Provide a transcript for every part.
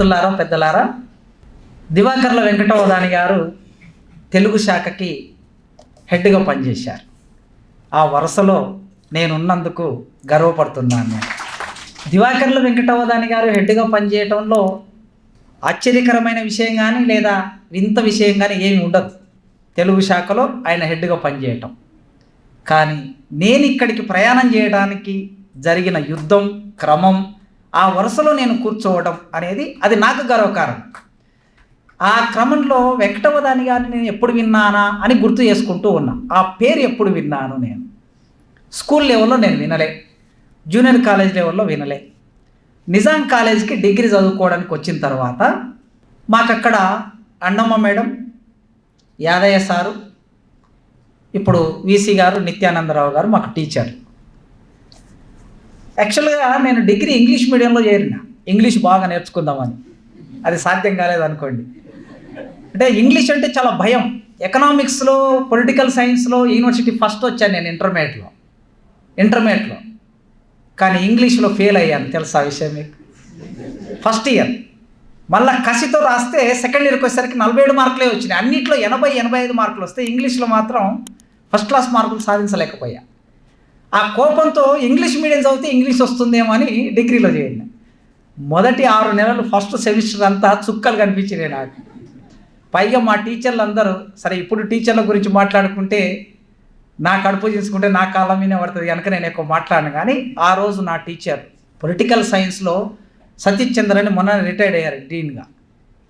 మిత్రులారా పెద్దలారా? దివాకర్ల వెంకటవదాని గారు తెలుగు శాఖకి హెడ్గా పనిచేశారు. ఆ వరుసలో నేనున్నందుకు గర్వపడుతున్నాను. నేను దివాకర్ల వెంకటవదాని గారు హెడ్గా పనిచేయటంలో ఆశ్చర్యకరమైన విషయం కానీ లేదా వింత విషయం కానీ ఏమి ఉండదు. తెలుగు శాఖలో ఆయన హెడ్గా పనిచేయటం. కానీ నేను ఇక్కడికి ప్రయాణం చేయడానికి జరిగిన యుద్ధం క్రమం ఆ వరుసలో నేను కూర్చోవడం అనేది అది నాకు గర్వకారణం. ఆ క్రమంలో వెంకటవదాని గారిని నేను ఎప్పుడు విన్నానా అని గుర్తు చేసుకుంటూ ఉన్నా. ఆ పేరు ఎప్పుడు విన్నాను నేను? స్కూల్ లెవెల్లో నేను వినలే. జూనియర్ కాలేజ్ లెవెల్లో వినలే. నిజాం కాలేజ్కి డిగ్రీ చదువుకోవడానికి వచ్చిన తర్వాత మాకక్కడ అన్నమ్మ మేడం యాదయ్య సారు ఇప్పుడు వీసీ గారు నిత్యానందరావు గారు మాకు టీచర్ యాక్చువల్గా నేను డిగ్రీ ఇంగ్లీష్ మీడియంలో చేరిన. ఇంగ్లీష్ బాగా నేర్చుకుందామని. అది సాధ్యం కాలేదు అనుకోండి. అంటే ఇంగ్లీష్ అంటే చాలా భయం. ఎకనామిక్స్లో పొలిటికల్ సైన్స్లో యూనివర్సిటీ ఫస్ట్ వచ్చాను నేను ఇంటర్మీడియట్లో ఇంటర్మీడియట్లో కానీ ఇంగ్లీష్లో ఫెయిల్ అయ్యాను. తెలుసా విషయం మీకు? ఫస్ట్ ఇయర్ మళ్ళీ కసితో రాస్తే సెకండ్ ఇయర్కి వచ్చేసరికి నలభై ఏడు మార్కులే వచ్చినాయి. అన్నింటిలో ఎనభై ఎనభై ఐదు మార్కులు వస్తే ఇంగ్లీష్లో మాత్రం ఫస్ట్ క్లాస్ మార్కులు సాధించలేకపోయా. ఆ కోపంతో ఇంగ్లీష్ మీడియం చదివితే ఇంగ్లీష్ వస్తుందేమో అని డిగ్రీలో చేయండి మొదటి ఆరు నెలలు ఫస్ట్ సెమిస్టర్ అంతా చుక్కలు కనిపించినాయి నాకు. పైగా మా టీచర్లు అందరూ సరే ఇప్పుడు టీచర్ల గురించి మాట్లాడుకుంటే నా కడుపు తీసుకుంటే నా కాలం మీదే పడుతుంది కనుక నేను ఎక్కువ మాట్లాడను. కానీ ఆ రోజు నా టీచర్ పొలిటికల్ సైన్స్లో సతీష్ చంద్ర అని మొన్న రిటైర్డ్ అయ్యారు డీన్గా.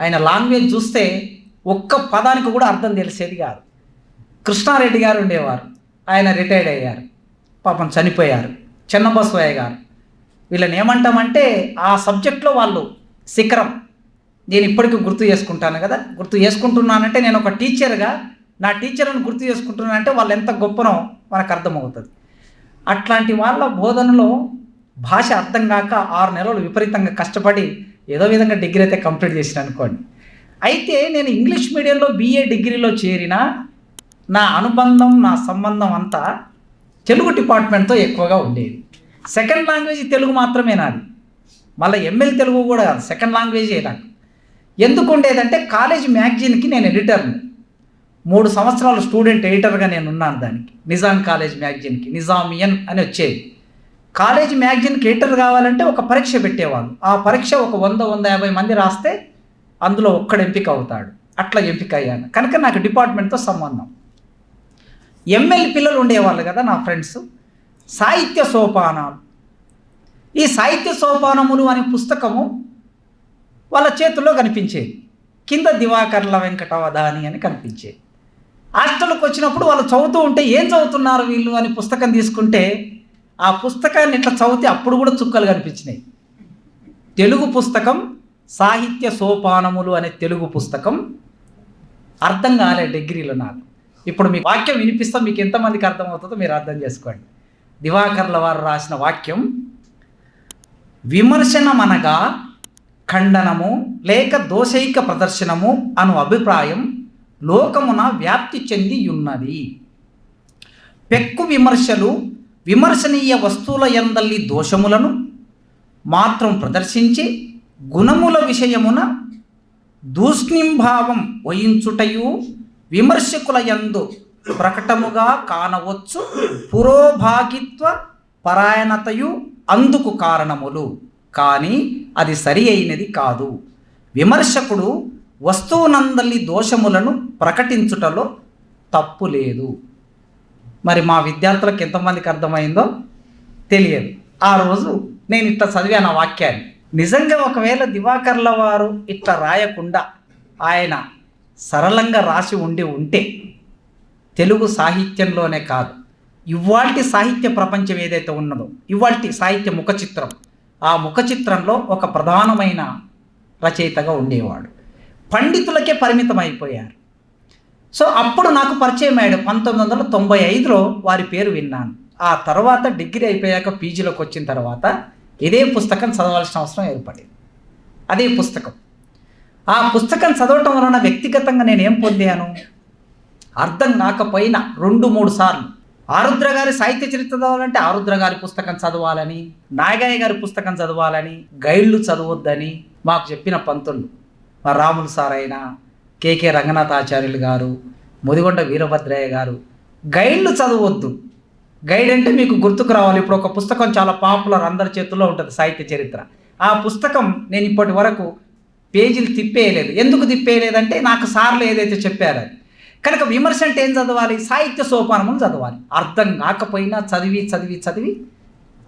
ఆయన లాంగ్వేజ్ చూస్తే ఒక్క పదానికి కూడా అర్థం తెలిసేది కాదు. కృష్ణారెడ్డి గారు ఉండేవారు. ఆయన రిటైర్డ్ అయ్యారు. పాపం చనిపోయారు. చిన్నబస్వయ్య గారు. వీళ్ళని ఏమంటామంటే ఆ సబ్జెక్ట్లో వాళ్ళు శిఖరం. నేను ఇప్పటికీ గుర్తు చేసుకుంటాను కదా. గుర్తు చేసుకుంటున్నానంటే నేను ఒక టీచర్గా నా టీచర్ని గుర్తు చేసుకుంటున్నానంటే వాళ్ళు ఎంత గొప్పనో మనకు అర్థమవుతుంది. అట్లాంటి వాళ్ళ బోధనలో భాష అర్థం కాక ఆరు నెలలు విపరీతంగా కష్టపడి ఏదో విధంగా డిగ్రీ అయితే కంప్లీట్ చేసిన అనుకోండి. అయితే నేను ఇంగ్లీష్ మీడియంలో బీఏ డిగ్రీలో చేరిన నా అనుబంధం నా సంబంధం అంతా తెలుగు డిపార్ట్మెంట్తో ఎక్కువగా ఉండేది. సెకండ్ లాంగ్వేజ్ తెలుగు మాత్రమే నాది మళ్ళీ ఎంఎల్ తెలుగు కూడా కాదు సెకండ్ లాంగ్వేజే నాకు. ఎందుకు ఉండేదంటే కాలేజ్ మ్యాగజైన్కి నేను ఎడిటర్ని మూడు సంవత్సరాలు స్టూడెంట్ ఎడిటర్గా నేను ఉన్నాను దానికి. నిజాం కాలేజ్ మ్యాగజైన్కి నిజామియన్ అని వచ్చేది. కాలేజ్ మ్యాగజైన్కి ఎడిటర్ కావాలంటే ఒక పరీక్ష పెట్టేవాళ్ళు. ఆ పరీక్ష ఒక వంద వంద యాభై మంది రాస్తే అందులో ఒక్కడు ఎంపిక అవుతాడు. అట్లా ఎంపిక అయ్యాను. కనుక నాకు డిపార్ట్మెంట్తో సంబంధం. ఎంఎల్ పిల్లలు ఉండేవాళ్ళు కదా నా ఫ్రెండ్స్. సాహిత్య సోపానాలు. ఈ సాహిత్య సోపానములు అనే పుస్తకము వాళ్ళ చేతుల్లో కనిపించేది. కింద దివాకర్ల వెంకటవధాని అని కనిపించేది. హాస్టల్కి వచ్చినప్పుడు వాళ్ళు చదువుతూ ఉంటే ఏం చదువుతున్నారు వీళ్ళు అని పుస్తకం తీసుకుంటే ఆ పుస్తకాన్ని ఇట్లా చదివితే అప్పుడు కూడా చుక్కలు కనిపించినాయి. తెలుగు పుస్తకం సాహిత్య సోపానములు అనే తెలుగు పుస్తకం అర్థం కాలే డిగ్రీలో నాకు. ఇప్పుడు మీ వాక్యం వినిపిస్తాం మీకు ఎంతమందికి అర్థమవుతుందో మీరు అర్థం చేసుకోండి. దివాకర్ల వారు రాసిన వాక్యం విమర్శనమనగా ఖండనము లేక దోషైక ప్రదర్శనము అను అభిప్రాయం లోకమున వ్యాప్తి చెంది ఉన్నది. పెక్కు విమర్శలు విమర్శనీయ వస్తువుల ఎందల్లి దోషములను మాత్రం ప్రదర్శించి గుణముల విషయమున దూష్ణింభావం వహించుటయు విమర్శకుల యందు ప్రకటముగా కానవచ్చు పురోభాగిత్వ పరాయణతయు అందుకు కారణములు. కానీ అది సరి అయినది కాదు. విమర్శకుడు వస్తువునందలి దోషములను ప్రకటించుటలో తప్పు లేదు. మరి మా విద్యార్థులకు ఎంతమందికి అర్థమైందో తెలియదు. ఆ రోజు నేను ఇట్లా చదివాను ఆ వాక్యాన్ని. నిజంగా ఒకవేళ దివాకర్ల వారు ఇట్లా రాయకుండా ఆయన సరళంగా రాసి ఉండి ఉంటే తెలుగు సాహిత్యంలోనే కాదు. ఇవాల్టి సాహిత్య ప్రపంచం ఏదైతే ఉన్నదో ఇవాల్టి సాహిత్య ముఖ చిత్రం ఆ ముఖ చిత్రంలో ఒక ప్రధానమైన రచయితగా ఉండేవాడు. పండితులకే పరిమితం అయిపోయారు సో అప్పుడు నాకు పరిచయం అయ్యాడు. పంతొమ్మిది వందల తొంభై ఐదులో వారి పేరు విన్నాను. ఆ తర్వాత డిగ్రీ అయిపోయాక పీజీలోకి వచ్చిన తర్వాత ఇదే పుస్తకం చదవాల్సిన అవసరం ఏర్పడింది. అదే పుస్తకం. ఆ పుస్తకం చదవటం వలన వ్యక్తిగతంగా నేను ఏం పొందాను? అర్థం కాకపోయినా రెండు మూడు సార్లు. ఆరుద్ర గారి సాహిత్య చరిత్ర చదవాలంటే ఆరుద్ర గారి పుస్తకం చదవాలని నాగయ్య గారి పుస్తకం చదవాలని గైడ్లు చదవద్దని మాకు చెప్పిన పంతులు. మా రాములు సార్ అయినా కేకే రంగనాథాచార్యులు గారు ముదిగొండ వీరభద్రయ్య గారు గైడ్లు చదవద్దు. గైడ్ అంటే మీకు గుర్తుకు రావాలి. ఇప్పుడు ఒక పుస్తకం చాలా పాపులర్ అందరి చేతుల్లో ఉంటుంది సాహిత్య చరిత్ర. ఆ పుస్తకం నేను ఇప్పటి వరకు పేజీలు తిప్పేయలేదు. ఎందుకు తిప్పేయలేదంటే నాకు సార్లు ఏదైతే చెప్పారో అది. కనుక విమర్శ అంటే ఏం చదవాలి? సాహిత్య సోపానములు చదవాలి. అర్థం కాకపోయినా చదివి చదివి చదివి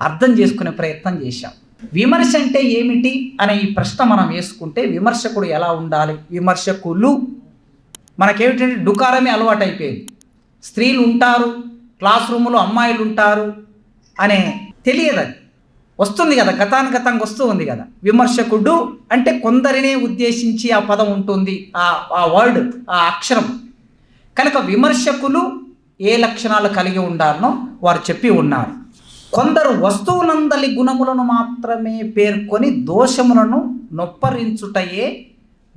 అర్థం చేసుకునే ప్రయత్నం చేశాం. విమర్శ అంటే ఏమిటి? అనే ఈ ప్రశ్న మనం వేసుకుంటే విమర్శకుడు ఎలా ఉండాలి? విమర్శకులు మనకేమిటంటే డుకారమే అలవాటు అయిపోయింది స్త్రీలు ఉంటారు క్లాస్ రూమ్లో అమ్మాయిలు ఉంటారు అనే తెలియదు అది. వస్తుంది కదా గతానుగతంగా వస్తూ ఉంది కదా. విమర్శకుడు అంటే కొందరినే ఉద్దేశించి ఆ పదం ఉంటుంది ఆ ఆ వర్డ్ ఆ అక్షరం. కనుక విమర్శకులు ఏ లక్షణాలు కలిగి ఉండాలనో వారు చెప్పి ఉన్నారు. కొందరు వస్తువునందలి గుణములను మాత్రమే పేర్కొని దోషములను నొప్పరించుటయే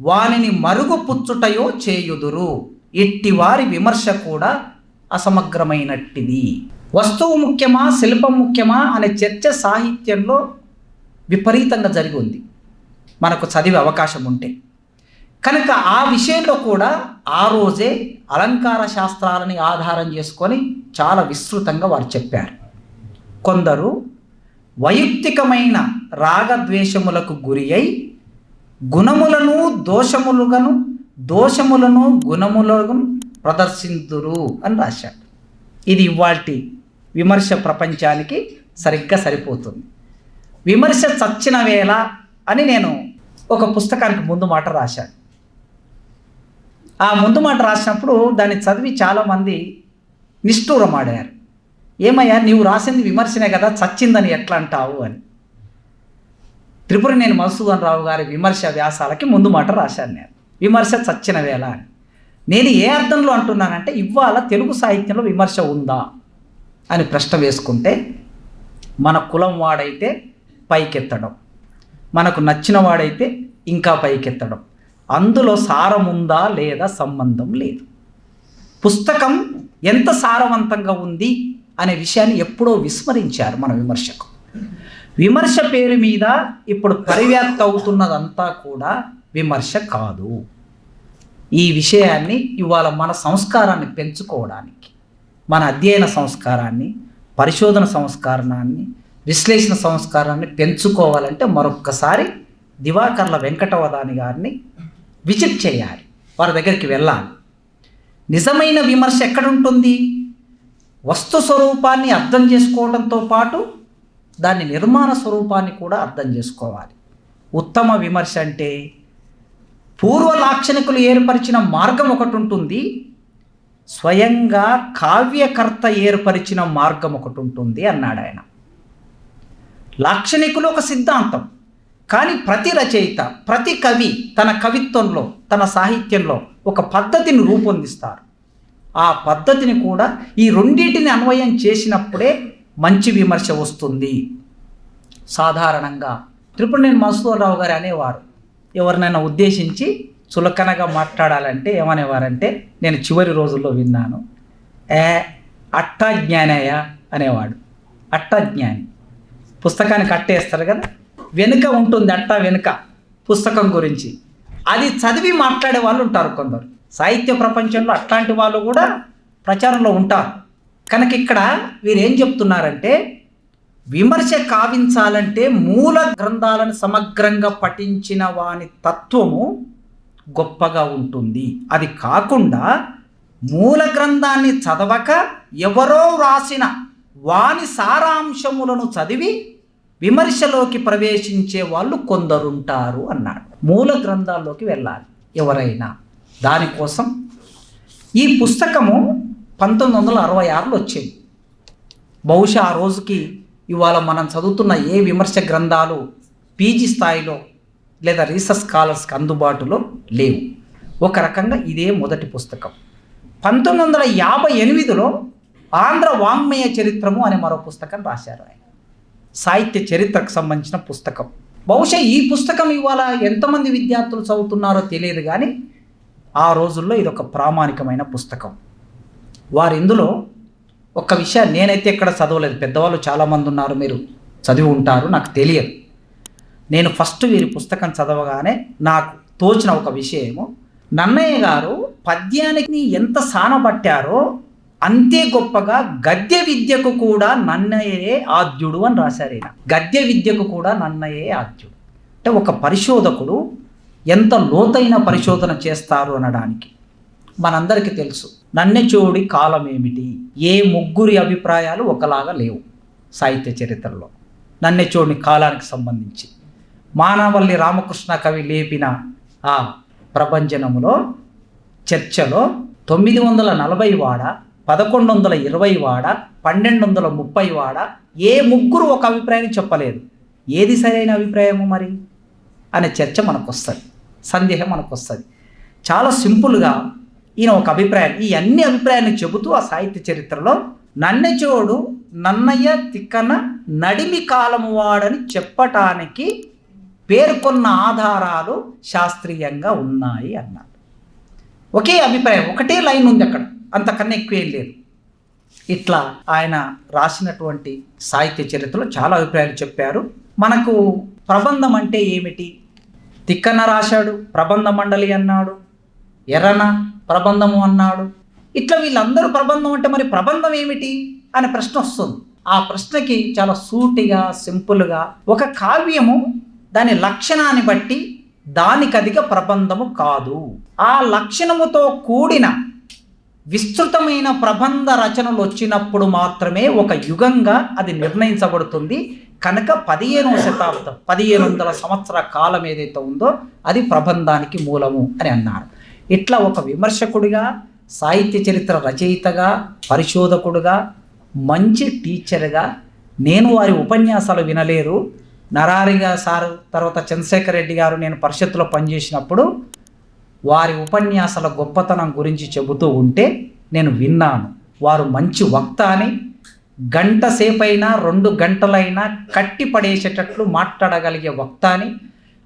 వానిని మరుగుపుచ్చుటయో చేయుదురు. ఇట్టివారి విమర్శ కూడా అసమగ్రమైనట్టిది. వస్తువు ముఖ్యమా శిల్పం ముఖ్యమా అనే చర్చ సాహిత్యంలో విపరీతంగా జరిగి ఉంది. మనకు చదివే అవకాశం ఉంటే. కనుక ఆ విషయంలో కూడా ఆ రోజే అలంకార శాస్త్రాలని ఆధారం చేసుకొని చాలా విస్తృతంగా వారు చెప్పారు. కొందరు వైయక్తికమైన రాగద్వేషములకు గురి అయి గుణములను దోషములుగాను దోషములను గుణములను ప్రదర్శిందురు అని రాశాడు ఇది ఇవాల్టి విమర్శ ప్రపంచానికి సరిగ్గా సరిపోతుంది. విమర్శ చచ్చిన వేళ అని నేను ఒక పుస్తకానికి ముందు మాట రాశాను. ఆ ముందు మాట రాసినప్పుడు దాన్ని చదివి చాలామంది నిష్ఠూరమాడారు. ఏమయ్యా నీవు రాసింది విమర్శనే కదా చచ్చిందని ఎట్లా అంటావు? అని. త్రిపుర నేను మధుసూదన్ రావు గారి విమర్శ వ్యాసాలకి ముందు మాట రాశాను నేను. విమర్శ చచ్చిన వేళ అని. నేను ఏ అర్థంలో అంటున్నానంటే ఇవాళ తెలుగు సాహిత్యంలో విమర్శ ఉందా? అని ప్రశ్న వేసుకుంటే మన కులం వాడైతే పైకెత్తడం. మనకు నచ్చిన వాడైతే ఇంకా పైకెత్తడం. అందులో సారం ఉందా లేదా సంబంధం లేదు. పుస్తకం ఎంత సారవంతంగా ఉంది అనే విషయాన్ని ఎప్పుడో విస్మరించారు మన విమర్శకు. విమర్శ పేరు మీద ఇప్పుడు పరివ్యాప్త అవుతున్నదంతా కూడా విమర్శ కాదు. ఈ విషయాన్ని ఇవాళ మన సంస్కారాన్ని పెంచుకోవడానికి మన అధ్యయన సంస్కారాన్ని పరిశోధన సంస్కారాన్ని విశ్లేషణ సంస్కారాన్ని పెంచుకోవాలంటే మరొక్కసారి దివాకర్ల వెంకటవదాని గారిని విజిట్ చేయాలి. వారి దగ్గరికి వెళ్ళాలి. నిజమైన విమర్శ ఎక్కడుంటుంది? వస్తు స్వరూపాన్ని అర్థం చేసుకోవడంతో పాటు దాని నిర్మాణ స్వరూపాన్ని కూడా అర్థం చేసుకోవాలి. ఉత్తమ విమర్శ అంటే పూర్వ లాక్షణికులు ఏర్పరిచిన మార్గం ఒకటి ఉంటుంది. స్వయంగా కావ్యకర్త ఏర్పరిచిన మార్గం ఒకటి ఉంటుంది అన్నాడు ఆయన. లాక్షణికులు ఒక సిద్ధాంతం కానీ ప్రతి రచయిత ప్రతి కవి తన కవిత్వంలో తన సాహిత్యంలో ఒక పద్ధతిని రూపొందిస్తారు. ఆ పద్ధతిని కూడా ఈ రెండింటిని అన్వయం చేసినప్పుడే మంచి విమర్శ వస్తుంది. సాధారణంగా త్రిపురనేని మధుసూదరరావు గారు అనేవారు ఎవరినైనా ఉద్దేశించి చులకనగా మాట్లాడాలంటే ఏమనేవారంటే నేను చివరి రోజుల్లో విన్నాను. ఏ అట్టాజ్ఞానయ్య అనేవాడు. అట్టజ్ఞాని. పుస్తకానికి అట్టేస్తారు కదా? వెనుక ఉంటుంది అట్ట వెనుక పుస్తకం గురించి. అది చదివి మాట్లాడే వాళ్ళు ఉంటారు కొందరు. సాహిత్య ప్రపంచంలో అట్లాంటి వాళ్ళు కూడా ప్రచారంలో ఉంటారు. కనుక ఇక్కడ వీరేం చెప్తున్నారంటే విమర్శ కావించాలంటే మూల గ్రంథాలను సమగ్రంగా పఠించిన వాని తత్వము గొప్పగా ఉంటుంది. అది కాకుండా మూల గ్రంథాన్ని చదవక ఎవరో వ్రాసిన వాని సారాంశములను చదివి విమర్శలోకి ప్రవేశించే వాళ్ళు కొందరుంటారు అన్నాడు. మూల గ్రంథాల్లోకి వెళ్ళాలి ఎవరైనా. దానికోసం ఈ పుస్తకము పంతొమ్మిది వందల అరవై ఆరులో వచ్చింది. బహుశా ఆ రోజుకి ఇవాళ మనం చదువుతున్న ఏ విమర్శ గ్రంథాలు పీజీ స్థాయిలో లేదా రీసెర్చ్ స్కాలర్స్కి అందుబాటులో లేవు. ఒక రకంగా ఇదే మొదటి పుస్తకం. పంతొమ్మిది వందల యాభై ఎనిమిదిలో ఆంధ్ర వాంగ్మయ చరిత్రము అనే మరో పుస్తకం రాశారు ఆయన. సాహిత్య చరిత్రకు సంబంధించిన పుస్తకం. బహుశా ఈ పుస్తకం ఇవాళ ఎంతమంది విద్యార్థులు చదువుతున్నారో తెలియదు కానీ ఆ రోజుల్లో ఇది ఒక ప్రామాణికమైన పుస్తకం. వారు ఇందులో ఒక విషయం నేనైతే ఇక్కడ చదవలేదు. పెద్దవాళ్ళు చాలామంది ఉన్నారు మీరు చదివి ఉంటారు నాకు తెలియదు. నేను ఫస్ట్ వీరి పుస్తకం చదవగానే నాకు తోచిన ఒక విషయము. నన్నయ్య గారు పద్యానికి ఎంత సానబట్టారో అంతే గొప్పగా గద్య విద్యకు కూడా నన్నయ్యే ఆద్యుడు అని రాశారు ఈయన. గద్య విద్యకు కూడా నన్నయ్యే ఆద్యుడు. అంటే ఒక పరిశోధకుడు ఎంత లోతైన పరిశోధన చేస్తారు అనడానికి మనందరికీ తెలుసు. నన్నెచోడి కాలం ఏమిటి? ఏ ముగ్గురి అభిప్రాయాలు ఒకలాగా లేవు సాహిత్య చరిత్రలో. నన్నెచోడి కాలానికి సంబంధించి. మానవల్లి రామకృష్ణ కవి లేపిన ఆ ప్రభంజనములో చర్చలో తొమ్మిది వందల నలభై వాడ పదకొండు వందల ఇరవై వాడ పన్నెండు వందల ముప్పై వాడ ఏ ముగ్గురు ఒక అభిప్రాయం చెప్పలేదు. ఏది సరైన అభిప్రాయము మరి? అనే చర్చ మనకు వస్తుంది సందేహం మనకు వస్తుంది చాలా సింపుల్గా ఈయన ఒక అభిప్రాయం. ఈ అన్ని అభిప్రాయాన్ని చెబుతూ ఆ సాహిత్య చరిత్రలో నన్నెచోడు నన్నయ్య తిక్కన నడిమి కాలము వాడని చెప్పటానికి పేర్కొన్న ఆధారాలు శాస్త్రీయంగా ఉన్నాయి అన్నారు ఒకే అభిప్రాయం ఒకటే లైన్ ఉంది అక్కడ అంతకన్నా ఎక్కువేం లేదు. ఇట్లా ఆయన రాసినటువంటి సాహిత్య చరిత్రలో చాలా అభిప్రాయాలు చెప్పారు. మనకు ప్రబంధం అంటే ఏమిటి? తిక్కన రాశాడు ప్రబంధ మండలి అన్నాడు ఎర్రన ప్రబంధము అన్నాడు. ఇట్లా వీళ్ళందరూ ప్రబంధం అంటే మరి ప్రబంధం ఏమిటి? అనే ప్రశ్న వస్తుంది. ఆ ప్రశ్నకి చాలా సూటిగా సింపుల్గా ఒక కావ్యము దాని లక్షణాన్ని బట్టి దానికదిగా ప్రబంధము కాదు. ఆ లక్షణముతో కూడిన విస్తృతమైన ప్రబంధ రచనలు వచ్చినప్పుడు మాత్రమే ఒక యుగంగా అది నిర్ణయించబడుతుంది. కనుక పదిహేనవ శతాబ్దం పదిహేను వందల సంవత్సర కాలం ఏదైతే ఉందో అది ప్రబంధానికి మూలము అని అన్నారు. ఇట్లా ఒక విమర్శకుడిగా సాహిత్య చరిత్ర రచయితగా పరిశోధకుడుగా మంచి టీచర్గా నేను వారి ఉపన్యాసాలు వినలేరు. నరారిగా సారు తర్వాత చంద్రశేఖర్ రెడ్డి గారు నేను పరిషత్తులో పనిచేసినప్పుడు వారి ఉపన్యాసాల గొప్పతనం గురించి చెబుతూ ఉంటే నేను విన్నాను. వారు మంచి వక్త అని గంట సేపైనా రెండు గంటలైనా కట్టి పడేసేటట్లు మాట్లాడగలిగే వక్త అని.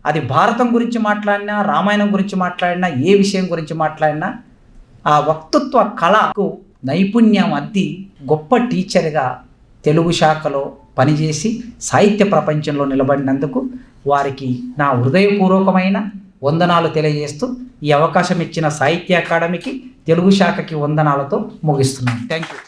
అది భారతం గురించి మాట్లాడినా రామాయణం గురించి మాట్లాడినా ఏ విషయం గురించి మాట్లాడినా ఆ వక్తృత్వ కళకు నైపుణ్యం అద్ది గొప్ప టీచర్గా తెలుగు శాఖలో పనిచేసి సాహిత్య ప్రపంచంలో నిలబడినందుకు వారికి నా హృదయపూర్వకమైన వందనాలు తెలియజేస్తూ ఈ అవకాశం ఇచ్చిన సాహిత్య అకాడమీకి తెలుగు శాఖకి వందనాలతో ముగిస్తున్నాను. Thank you